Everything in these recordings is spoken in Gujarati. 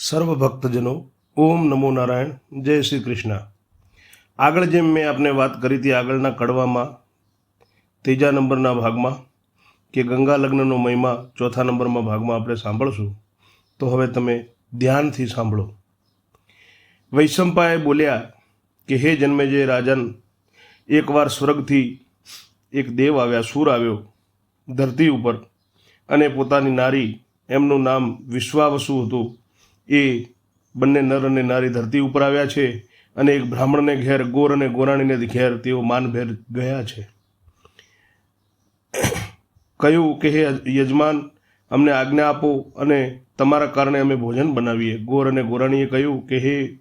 સર્વ ભક્તજનો ઓમ નમો નારાયણ, જય શ્રી કૃષ્ણ. આગળ જેમ મેં આપને વાત કરી હતી આગળના કડવામાં, ત્રીજા નંબરના ભાગમાં, કે ગંગા લગ્નનો મહિમા ચોથા નંબરમાં ભાગમાં આપણે સાંભળશું, તો હવે તમે ધ્યાનથી સાંભળો. વૈશંપાએ બોલ્યા કે, હે જન્મે જે રાજન, એકવાર સ્વર્ગથી એક દેવ આવ્યા, સૂર આવ્યો ધરતી ઉપર અને પોતાની નારી, એમનું નામ વિશ્વાવસુ હતું. એ બંને નર અને નારી ધરતી ઉપર આવ્યા છે અને એક બ્રાહ્મણને ઘેર ગોર અને ગોરાણીને ઘેર તેઓ માનભેર ગયા છે. કહ્યું કે, હે યજમાન, અમને આજ્ઞા આપો અને તમારા કારણે અમે ભોજન બનાવીએ. ગોર અને ગોરાણીએ કહ્યું કે, હે,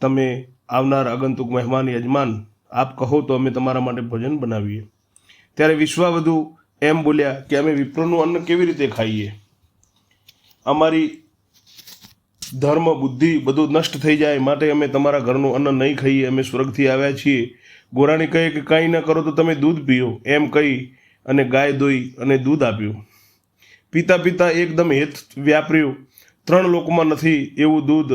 તમે આવનાર આગંતુક મહેમાન યજમાન, આપ કહો તો અમે તમારા માટે ભોજન બનાવીએ. ત્યારે વિશ્વાવધુ એમ બોલ્યા કે, અમે વિપ્રનું અન્ન કેવી રીતે ખાઈએ? અમારી ધર્મ, બુદ્ધિ બધું નષ્ટ થઈ જાય માટે અમે તમારા ઘરનું અન્ન નહીં ખાઈએ. અમે સ્વર્ગથી આવ્યા છીએ. ગોરાણી કહે કે કાંઈ ન કરો તો તમે દૂધ પીઓ. એમ કહી અને ગાય દોઈ અને દૂધ આપ્યું. પીતા પીતા એકદમ હેત વ્યાપર્યું. ત્રણ લોકમાં નથી એવું દૂધ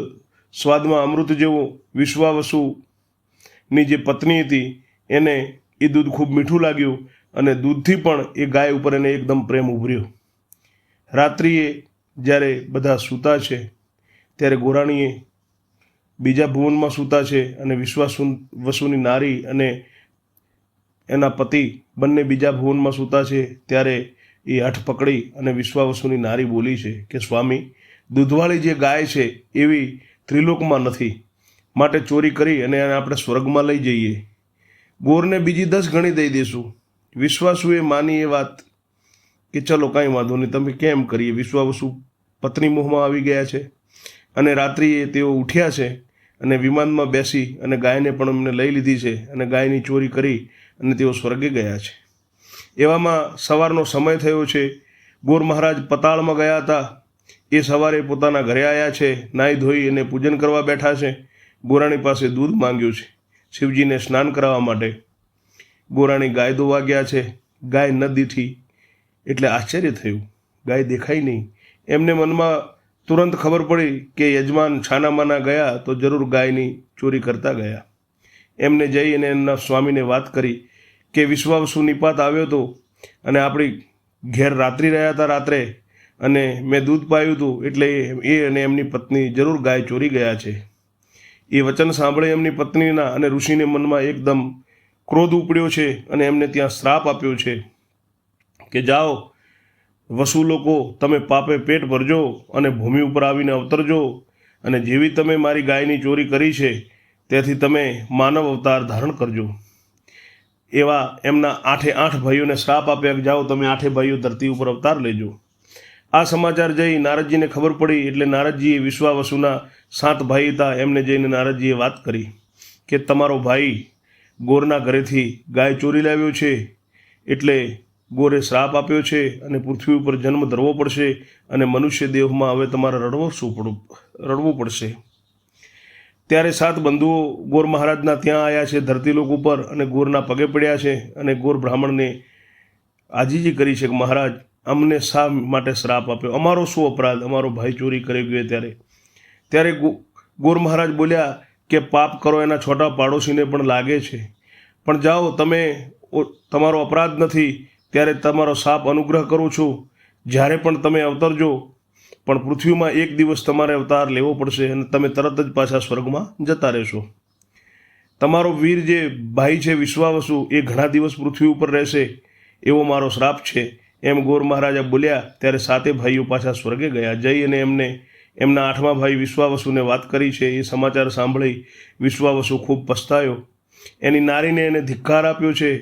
સ્વાદમાં અમૃત જેવું વિશ્વાવસુની જે પત્ની હતી, એને એ દૂધ ખૂબ મીઠું લાગ્યું અને દૂધથી પણ એ ગાય ઉપર એને એકદમ પ્રેમ ઉભર્યો. રાત્રિએ જ્યારે બધા સૂતા છે ત્યારે ગોરાણીએ બીજા ભુવનમાં સૂતા છે અને વિશ્વાસ વસુની નારી અને એના પતિ બંને બીજા ભુવનમાં સૂતા છે, ત્યારે એ હઠ પકડી અને વિશ્વાવસુની નારી બોલી છે કે, સ્વામી, દૂધવાળી જે ગાય છે એવી ત્રિલોકમાં નથી. માટે ચોરી કરી અને એને આપણે સ્વર્ગમાં લઈ જઈએ. ગોરને બીજી દસ ગણી દઈ દઈશું વિશ્વાસુએ માની એ વાત કે, ચલો, કાંઈ વાંધો નહીં, તમે કેમ કરીએ? વિશ્વાવસુ પત્ની મોહમાં આવી ગયા છે. અને રાત્રિએ તેઓ ઉઠ્યા છે અને વિમાનમાં બેસી અને ગાયને પણ એમને લઈ લીધી છે અને ગાયની ચોરી કરી અને તેઓ સ્વર્ગે ગયા છે. એવામાં સવારનો સમય થયો છે. ગોર મહારાજ પતાળમાં ગયા હતા. એ સવારે પોતાના ઘરે આવ્યા છે, નાહી ધોઈ અને પૂજન કરવા બેઠા છે. ગોરાણી પાસે દૂધ માંગ્યું છે. શિવજીને સ્નાન કરાવવા માટે. ગોરાણી ગાય ધોવા ગયા છે. ગાય ન દીઠી એટલે આશ્ચર્ય થયું. ગાય દેખાય નહીં. એમને મનમાં તુરંત ખબર પડી કે યજમાન છાનામાના ગયા તો જરૂર ગાયની ચોરી કરતા ગયા. એમને જઈ અને એમના સ્વામીને વાત કરી કે વિશ્વાવસુ નિપાત આવ્યો હતો અને આપણી ઘેર રાત્રિ રહ્યા હતા રાત્રે અને મેં દૂધ પાયું હતું એટલે એ અને એમની પત્ની જરૂર ગાય ચોરી ગયા છે. એ વચન સાંભળે એમની પત્નીના અને ઋષિને મનમાં એકદમ ક્રોધ ઉપડ્યો છે અને એમને ત્યાં શ્રાપ આપ્યો છે કે જાઓ વસુ લોકો તમે પાપે પેટ ભરજો અને ભૂમિ ઉપર આવીને અવતરજો અને જેવી તમે મારી ગાયની ચોરી કરી છે, તેથી તમે માનવ અવતાર ધારણ કરજો. એવા એમના આઠે આઠ ભાઈઓને શ્રાપ આપ્યા જાઓ, તમે આઠે ભાઈઓ ધરતી ઉપર અવતાર લેજો. આ સમાચાર જઈ નારદજીને ખબર પડી એટલે નારદજીએ વિશ્વાવસુના સાત ભાઈ હતા, એમને જઈને નારદજીએ વાત કરી કે તમારો ભાઈ ગોરના ઘરેથી ગાય ચોરી લાવ્યો છે, એટલે ગોરે શ્રાપ આપ્યો છે અને પૃથ્વી ઉપર જન્મ ધરવો પડશે અને મનુષ્ય દેહમાં હવે તમારે રડવો શું પડવું રડવું પડશે. ત્યારે સાત બંધુઓ ગોર મહારાજના ત્યાં આવ્યા છે ધરતીલોક ઉપર અને ગોરના પગે પડ્યા છે અને ગોર બ્રાહ્મણને આજીજી કરી છે કે મહારાજ, અમને શા માટે શ્રાપ આપ્યો? અમારો શું અપરાધ? અમારો ભાઈ ચોરી કરી ગયો ત્યારે. ત્યારે ગોર મહારાજ બોલ્યા કે પાપ કરો એના છોટા પાડોશીને પણ લાગે છે. પણ જાઓ, તમે તમારો અપરાધ નથી. ત્યારે તમારો સાપ અનુગ્રહ કરું છું. જ્યારે પણ તમે અવતરજો પણ પૃથ્વીમાં એક દિવસ તમારે અવતાર લેવો પડશે અને તમે તરત જ પાછા સ્વર્ગમાં જતા રહેશો. તમારો વીર જે ભાઈ છે, વિશ્વાવસુ, એ ઘણા દિવસ પૃથ્વી ઉપર રહેશે. એવો મારો શ્રાપ છે. એમ ગોર મહારાજા બોલ્યા, ત્યારે સાતે ભાઈઓ પાછા સ્વર્ગે ગયા. જઈ અને એમને એમના આઠમા ભાઈ વિશ્વાવસુને વાત કરી છે. એ સમાચાર સાંભળી વિશ્વાવસુ ખૂબ પસ્તાયો. એની નારીને એને ધિક્કાર આપ્યો છે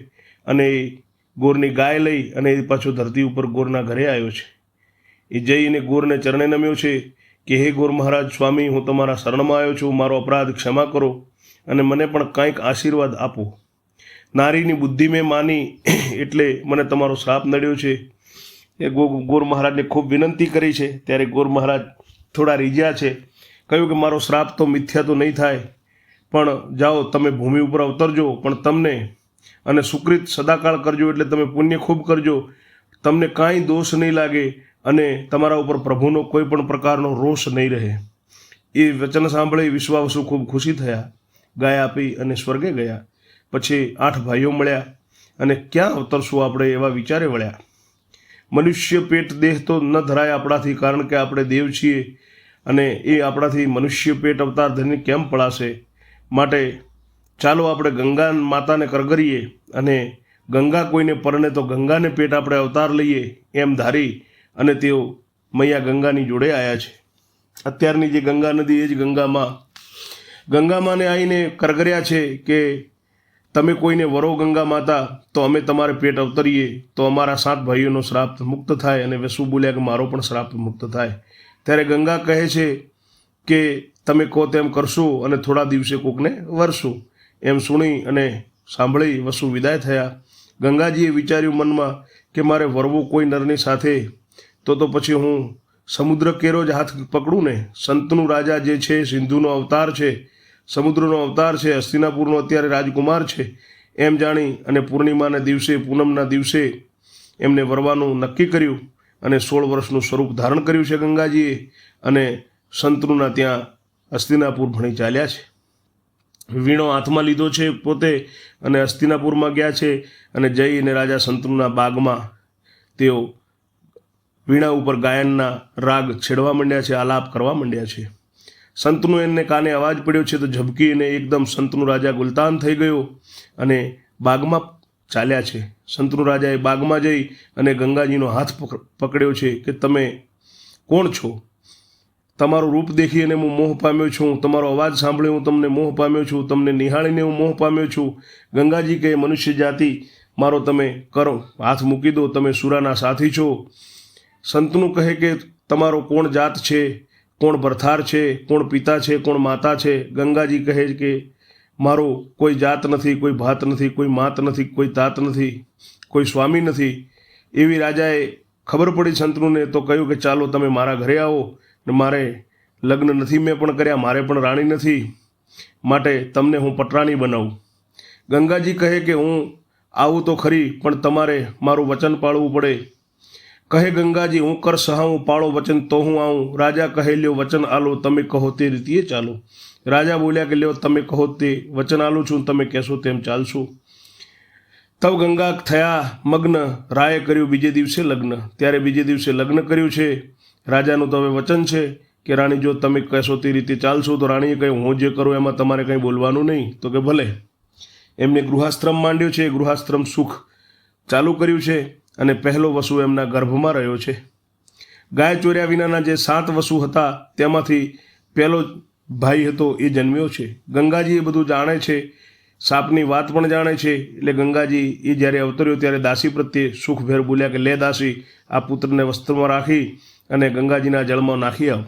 અને ગોરની ગાય લઈ અને એ પાછો ધરતી ઉપર ગોરના ઘરે આવ્યો છે. એ જઈને ગોરને ચરણે નમ્યો છે કે, હે ગોર મહારાજ, સ્વામી, હું તમારા શરણમાં આવ્યો છું. મારો અપરાધ ક્ષમા કરો અને મને પણ કંઈક આશીર્વાદ આપો. નારીની બુદ્ધિ મેં માની, એટલે મને તમારો શ્રાપ નડ્યો છે. એ ગો, ગોર મહારાજને ખૂબ વિનંતી કરી છે. ત્યારે ગોર મહારાજ થોડા રીઝ્યા છે. કહ્યું કે, મારો શ્રાપ તો મિથ્યા તો નહીં થાય. પણ જાઓ, તમે ભૂમિ ઉપર અવતરજો. પણ તમને અને સુકૃત સદાકાળ કરજો એટલે તમે પુણ્ય ખૂબ કરજો. તમને કાંઈ દોષ નહીં લાગે અને તમારા ઉપર પ્રભુનો કોઈ પણ પ્રકારનો રોષ નહીં રહે. એ વચન સાંભળી વિશ્વાવસુ ખૂબ ખુશી થયા. ગાય આપી અને સ્વર્ગે ગયા. પછી આઠ ભાઈઓ મળ્યા અને ક્યાં અવતરશું આપણે એવા વિચારે વળ્યા? મનુષ્ય પેટ દેહ તો ન ધરાય આપણાથી કારણ કે આપણે દેવ છીએ અને એ આપણાથી મનુષ્ય પેટ અવતાર ધરીને કેમ પડાશે? માટે ચાલો આપણે ગંગા માતાને કરગરીએ અને ગંગા કોઈને પરણે તો ગંગાને પેટ આપણે અવતાર લઈએ એમ ધારી અને તેઓ મૈયા ગંગાની જોડે આવ્યા છે. અત્યારની જે ગંગા નદી એ જ ગંગામાં, ગંગામાને આવીને કરગર્યા છે કે તમે કોઈને વરો ગંગા માતા, તો અમે તમારે પેટ અવતરીએ, તો અમારા સાત ભાઈઓનો શ્રાપ મુક્ત થાય અને વેસુ બોલ્યા કે મારો પણ શ્રાપ મુક્ત થાય. ત્યારે ગંગા કહે છે કે તમે કહો તેમ કરશો અને થોડા દિવસે કોકને વરશો એમ સુણી અને સાંભળી વસુ વિદાય થયા. ગંગાજીએ વિચાર્યું મનમાં કે મારે વરવું કોઈ નરની સાથે. તો તો પછી હું સમુદ્ર કેરો જ હાથ પકડું ને? સંતનું રાજા જે છે, સિંધુનો અવતાર છે, સમુદ્રનો અવતાર છે, હસ્તિનાપુરનો અત્યારે રાજકુમાર છે, એમ જાણી અને પૂર્ણિમાના દિવસે, પૂનમના દિવસે એમને વરવાનું નક્કી કર્યું અને સોળ વર્ષનું સ્વરૂપ ધારણ કર્યું છે ગંગાજીએ અને સંતનુના ત્યાં હસ્તિનાપુર ભણી ચાલ્યા છે. વીણો હાથમાં લીધો છે પોતે અને હસ્તિનાપુરમાં ગયા છે અને જઈ અને રાજા સંતનુના બાગમાં તેઓ વીણા ઉપર ગાયનના રાગ છેડવા માંડ્યા છે, આલાપ કરવા માંડ્યા છે. સંતનું એને કાને અવાજ પડ્યો છે તો ઝબકીને એકદમ સંતનું રાજા ગુલતાન થઈ ગયો અને બાગમાં ચાલ્યા છે. સંતનું રાજાએ બાગમાં જઈ અને ગંગાજીનો હાથ પક- પકડ્યો છે કે તમે કોણ છો? તમારું રૂપ દેખી અને હું મોહ પામ્યો છું તમારો અવાજ સાંભળ્યો, હું તમને મોહ પામ્યો છું તમને નિહાળીને હું મોહ પામ્યો છું. ગંગાજી કહે, મનુષ્ય જાતિ, મારો તમે કરો, હાથ મૂકી દો, તમે સુરાના સાથી છો. સંતનું કહે કે, તમારો કોણ જાત છે, કોણ ભરથાર છે, કોણ પિતા છે, કોણ માતા છે? ગંગાજી કહે કે, મારો કોઈ જાત નથી, કોઈ ભાત નથી, કોઈ માત નથી, કોઈ તાત નથી, કોઈ સ્વામી નથી. એવી રાજાએ ખબર પડી સંતનુને, તો કહ્યું કે, ચાલો, તમે મારા ઘરે આવો. મારે લગ્ન નથી મેં પણ કર્યા, મારે પણ રાણી નથી. માટે તમને હું પટરાણી બનાવું. ગંગાજી કહે કે હું આવું તો ખરી, પણ તમારે મારું વચન પાળવું પડે. કહે ગંગાજી, હું કર સહાવું, પાળો વચન, તો હું આવું. રાજા કહે, લ્યો વચન આલો, તમે કહો તે રીતે ચાલો. રાજા બોલ્યા કે, લ્યો, તમે કહો તે વચન આલું છું, તમે કહેશો તેમ ચાલશું. તવ ગંગા થયા મગ્ન, રાયે કર્યું બીજે દિવસે લગ્ન. ત્યારે બીજે દિવસે લગ્ન કર્યું છે. રાજાનું તો હવે વચન છે કે રાણી, જો તમે કહેશો તે રીતે ચાલશો, તો રાણીએ કહ્યું, હું જે કરું એમાં તમારે કંઈ બોલવાનું નહીં. તો કે, ભલે. એમને ગૃહાશ્રમ માંડ્યો છે, ગૃહાશ્રમ સુખ ચાલુ કર્યું છે અને પહેલો વસુ એમના ગર્ભમાં રહ્યો છે. ગાય ચોર્યા વિનાના જે સાત વસુ હતા, તેમાંથી પહેલો ભાઈ હતો, એ જન્મ્યો છે. ગંગાજી એ બધું જાણે છે, સાપની વાત પણ જાણે છે, એટલે ગંગાજી એ જ્યારે અવતર્યો ત્યારે દાસી પ્રત્યે સુખભેર બોલ્યા કે, લે દાસી, આ પુત્રને વસ્ત્રમાં રાખી અને ગંગાજીના જળમાં નાખી આવ.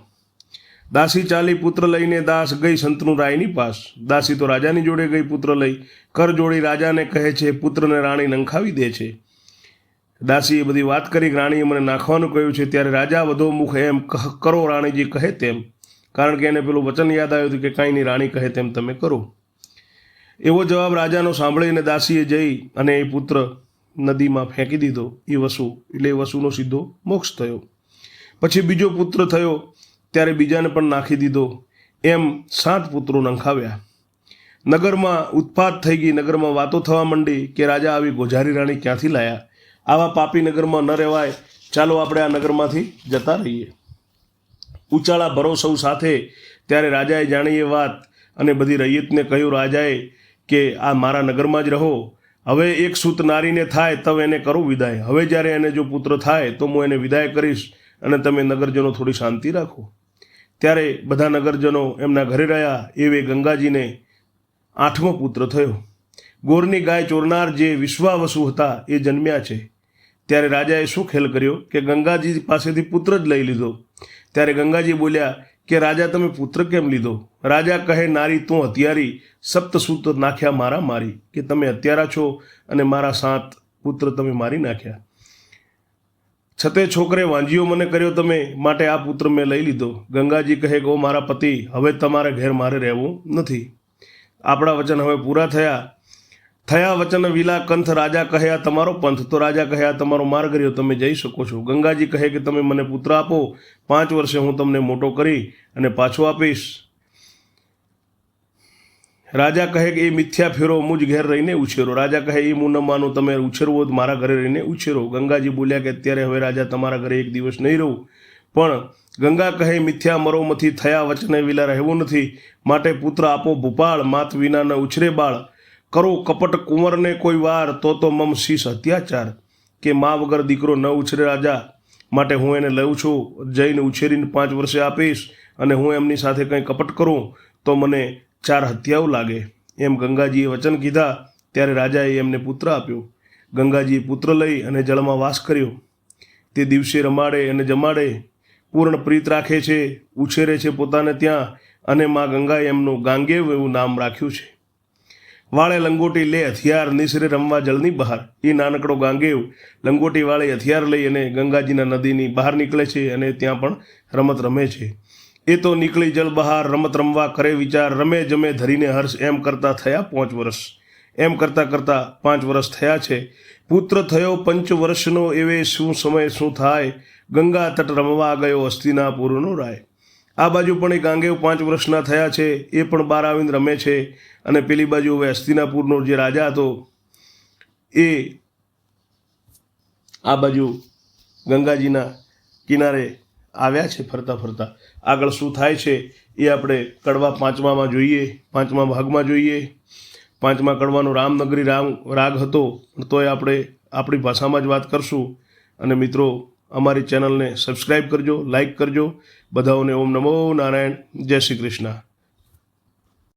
દાસી ચાલી પુત્ર લઈને દાસ ગઈ સંતનું રાયની પાસ. દાસી તો રાજાની જોડે ગઈ પુત્ર લઈ. કર જોડી રાજાને કહે છે, પુત્રને રાણી નંખાવી દે છે. દાસીએ બધી વાત કરી, રાણીએ મને નાખવાનું કહ્યું છે, ત્યારે રાજા વધો મુખ એમ કરો રાણીજી કહે તેમ. કારણ કે એને પેલું વચન યાદ આવ્યું હતું કે કાંઈ નહીં, રાણી કહે તેમ તમે કરો. એવો જવાબ રાજાનો સાંભળીને દાસીએ જઈ અને એ પુત્ર નદીમાં ફેંકી દીધો. એ વસુ, એટલે એ વસુનો સીધો મોક્ષ થયો. પછી બીજો પુત્ર થયો, ત્યારે બીજાને પણ નાખી દીધો. એમ સાત પુત્રો નંખાવ્યા. નગરમાં ઉત્પાત થઈ ગઈ, નગરમાં વાતો થવા માંડી કે રાજા આવી ગોઝારી રાણી ક્યાંથી લાયા? આવા પાપી નગરમાં ન રહેવાય. ચાલો આપણે આ નગરમાંથી જતા રહીએ. ઉચાળા ભરો સૌ સાથે ત્યારે રાજાએ જાણી એ વાત અને બધી રૈયતને કહ્યું, રાજાએ, કે આ મારા નગરમાં જ રહો. હવે એક સૂત નારીને થાય, તવ એને કરું વિદાય. હવે જ્યારે એને જો પુત્ર થાય, તો હું એને વિદાય કરીશ. અને તમે નગરજનો થોડી શાંતિ રાખો. ત્યારે બધા નગરજનો એમના ઘરે રહ્યા, એવે ગંગાજીને આઠમો પુત્ર થયો. ગોરની ગાય ચોરનાર જે વિશ્વાવસુ હતા, એ જન્મ્યા છે. ત્યારે રાજાએ શું ખેલ કર્યો કે ગંગાજી પાસેથી પુત્ર જ લઈ લીધો. ત્યારે ગંગાજી બોલ્યા કે, રાજા, તમે પુત્ર કેમ લીધો? રાજા કહે, નારી તું હત્યારી સપ્તસૂત નાખ્યા મારા મારી, કે તમે હત્યારા છો અને મારા સાત પુત્ર તમે મારી નાખ્યા. છતે છોકરે વાંજીઓ મને કર્યો તમે, માટે આ પુત્ર મેં લઈ લીધો. ગંગાજી કહે કે, ઓ મારા પતિ, હવે તમારે ઘેર મારે રહેવું નથી. આપણા વચન હવે પૂરા થયા. થયા વચન વિલા કંથ રાજા કહ્યા, તમારો પંથ. તો રાજા કહ્યા, તમારો માર્ગ રહ્યો, તમે જઈ શકો છો. ગંગાજી કહે કે, તમે મને પુત્ર આપો, પાંચ વર્ષે હું તમને મોટો કરી અને પાછો આપીશ. રાજા કહે કે, એ મિથ્યા ફેરો મુજ ઘેર રહીને ઉછેરો. રાજા કહે, એ હું ન માનું તમે ઉછેરવો જ મારા ઘરે રહીને ઉછેરો. ગંગાજી બોલ્યા કે, અત્યારે હવે રાજા તમારા ઘરે એક દિવસ નહીં રહું. પણ ગંગા કહે, મિથ્યા મરોમથી થયા વચને વિલા રહેવું નથી. માટે પુત્ર આપો ભૂપાળ, માત વિનાને ઉછરે બાળ. કરો કપટ કુંવરને કોઈ વાર, તો તો મમ શીશ અત્યાચાર. કે મા વગર દીકરો ન ઉછરે રાજા. માટે હું એને લઉં છું. જઈને ઉછેરીને પાંચ વર્ષે આપીશ અને હું એમની સાથે કંઈ કપટ કરું, તો મને ચાર હત્યાઓ લાગે. એમ ગંગાજીએ વચન કીધા, ત્યારે રાજાએ એમને પુત્ર આપ્યો. ગંગાજીએ પુત્ર લઈ અને જળમાં વાસ કર્યો. તે દિવસે રમાડે અને જમાડે, પૂર્ણ પ્રીત રાખે છે, ઉછેરે છે પોતાને ત્યાં, અને માં ગંગાએ એમનું ગાંગેવ એવું નામ રાખ્યું છે. વાળે લંગોટી લે હથિયાર, નિસરે રમવા જળની બહાર. એ નાનકડો ગાંગેવ લંગોટી વાળે હથિયાર લઈ અને ગંગાજીના નદીની બહાર નીકળે છે અને ત્યાં પણ રમત રમે છે. એ તો નીકળી જલ બહાર, રમત રમવા કરે વિચાર, રમે જમે ધરીને હર્ષ એમ કરતા થયા પાંચ વર્ષ એમ કરતાં કરતાં પાંચ વર્ષ થયા છે. પુત્ર થયો પંચ વર્ષનો એવે શું સમય શું થાય? ગંગા તટ રમવા ગયો હસ્તિનાપુરનો રાય. આ બાજુ પણ એ ગાંગેવ પાંચ વર્ષના થયા છે. એ પણ બાર આવીને રમે છે. અને પેલી બાજુ હવે હસ્તિનાપુરનો જે રાજા હતો, એ આ બાજુ ગંગાજીના કિનારે આવ્યા છે ફરતા ફરતા. આગળ શું થાય છે એ આપણે કડવા પાંચમામાં જોઈએ, પાંચમા ભાગમાં જોઈએ. પાંચમા કડવાનો રામનગરી રામ રાગ હતો, પણ તોય આપણે આપણી ભાષામાં જ વાત કરશું. અને મિત્રો, અમારી ચેનલને સબસ્ક્રાઈબ કરજો લાઈક કરજો. બધાઓને ઓમ નમો નારાયણ. જય શ્રી કૃષ્ણ.